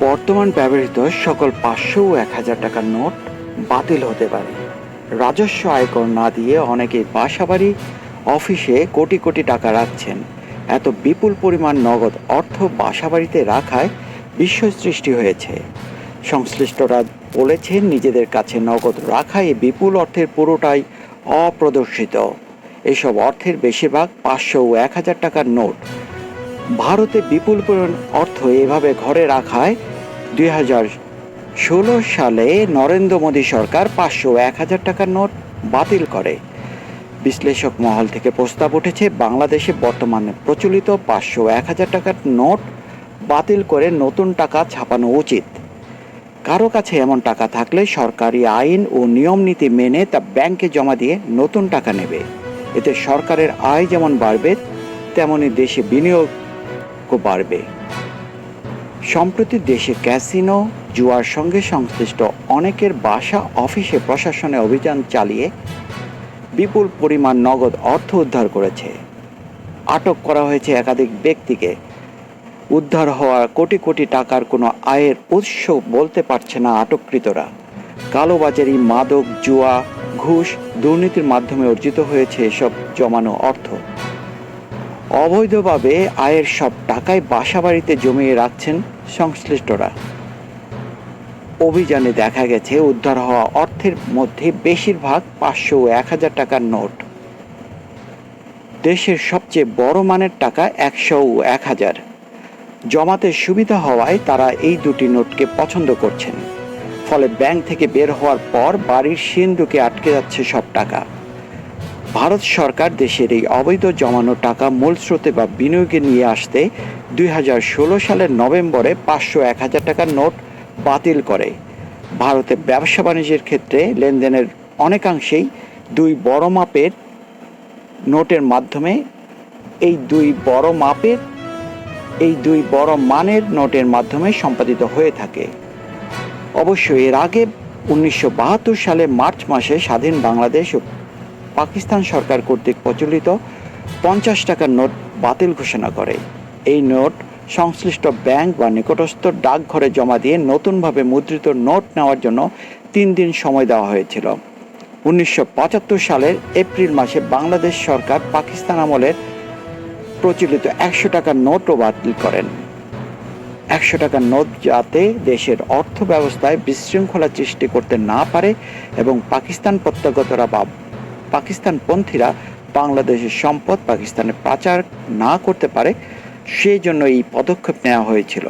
বর্তমান ব্যবহৃত সকল পাঁচশো ও এক হাজার টাকার নোট বাতিল হতে পারে। রাজস্ব আয়কর না দিয়ে অনেকেই বাসাবাড়ি, অফিসে কোটি কোটি টাকা রাখছেন। এত বিপুল পরিমাণ নগদ অর্থ বাসাবাড়িতে রাখায় বিশ্ব সৃষ্টি হয়েছে। সংশ্লিষ্টরা বলেছেন, নিজেদের কাছে নগদ রাখা এই বিপুল অর্থের পুরোটাই অপ্রদর্শিত। এসব অর্থের বেশিরভাগ পাঁচশো ও এক হাজার টাকার নোট ভারতে বিপুল পরিমাণ অর্থ এভাবে ঘরে রাখায় দুই হাজার ষোলো সালে নরেন্দ্র মোদী সরকার পাঁচশো এক হাজার টাকার নোট বাতিল করে। বিশ্লেষক মহল থেকে প্রস্তাব উঠেছে, বাংলাদেশে বর্তমানে প্রচলিত পাঁচশো এক হাজার টাকার নোট বাতিল করে নতুন টাকা ছাপানো উচিত। কারও কাছে এমন টাকা থাকলে সরকারি আইন ও নিয়ম নীতি মেনে তা ব্যাংকে জমা দিয়ে নতুন টাকা নেবে। এতে সরকারের আয় যেমন বাড়বে, তেমনি দেশে বিনিয়োগও বাড়বে। সম্প্রতি দেশে ক্যাসিনো জুয়ার সঙ্গে সংশ্লিষ্ট অনেকের বাসা, অফিসে প্রশাসনে অভিযান চালিয়ে বিপুল পরিমাণ নগদ অর্থ উদ্ধার করেছে। আটক করা হয়েছে একাধিক ব্যক্তিকে। উদ্ধার হওয়া কোটি কোটি টাকার কোনো আয়ের উৎস বলতে পারছে না আটককৃতরা। কালোবাজারি, মাদক, জুয়া, ঘুষ দুর্নীতির মাধ্যমে অর্জিত হয়েছে এসব জমানো অর্থ। অবৈধভাবে আয়ের সব টাকাই বাসাবাড়িতে জমিয়ে রাখছেন সংশ্লিষ্টরা। অভিযানে দেখা গেছে, উদ্ধার হওয়া অর্থের মধ্যে বেশিরভাগ পাঁচশো ও এক হাজার টাকার নোট। দেশের সবচেয়ে বড় মানের টাকা একশো ও এক হাজার। জমাতে সুবিধা হওয়ায় তারা এই দুটি নোটকে পছন্দ করছেন। ফলে ব্যাংক থেকে বের হওয়ার পর বাড়ির সিন্ধুকে আটকে যাচ্ছে সব টাকা। ভারত সরকার দেশের এই অবৈধ জমানো টাকা মূল স্রোতে বা বিনিয়োগে নিয়ে আসতে দুই হাজার ষোলো সালের নভেম্বরে পাঁচশো এক হাজার টাকার নোট বাতিল করে। ভারতে ব্যবসা বাণিজ্যের ক্ষেত্রে লেনদেনের অনেকাংশেই দুই বড় মাপের নোটের মাধ্যমে এই দুই বড় মাপের, এই দুই বড় মানের নোটের মাধ্যমে সম্পাদিত হয়ে থাকে। অবশ্য এর আগে উনিশশো বাহাত্তর সালে মার্চ মাসে স্বাধীন বাংলাদেশ পাকিস্তান সরকার কর্তৃক প্রচলিত পঞ্চাশ টাকার নোট বাতিল ঘোষণা করে। এই নোট সংশ্লিষ্ট ব্যাংক বা নিকটস্থ ডাকঘরে জমা দিয়ে নতুনভাবে মুদ্রিত নোট নেওয়ার জন্য তিন দিন সময় দেওয়া হয়েছিল। উনিশশো পঁচাত্তর সালের এপ্রিল মাসে বাংলাদেশ সরকার পাকিস্তান আমলের প্রচলিত একশো টাকার নোটও বাতিল করেন। একশো টাকার নোট যাতে দেশের অর্থ ব্যবস্থায় বিশৃঙ্খলা সৃষ্টি করতে না পারে এবং পাকিস্তান প্রত্যাগতরা বা পাকিস্তানপন্থীরা বাংলাদেশের সম্পদ পাকিস্তানে পাচার না করতে পারে সেই জন্য এই পদক্ষেপ নেওয়া হয়েছিল।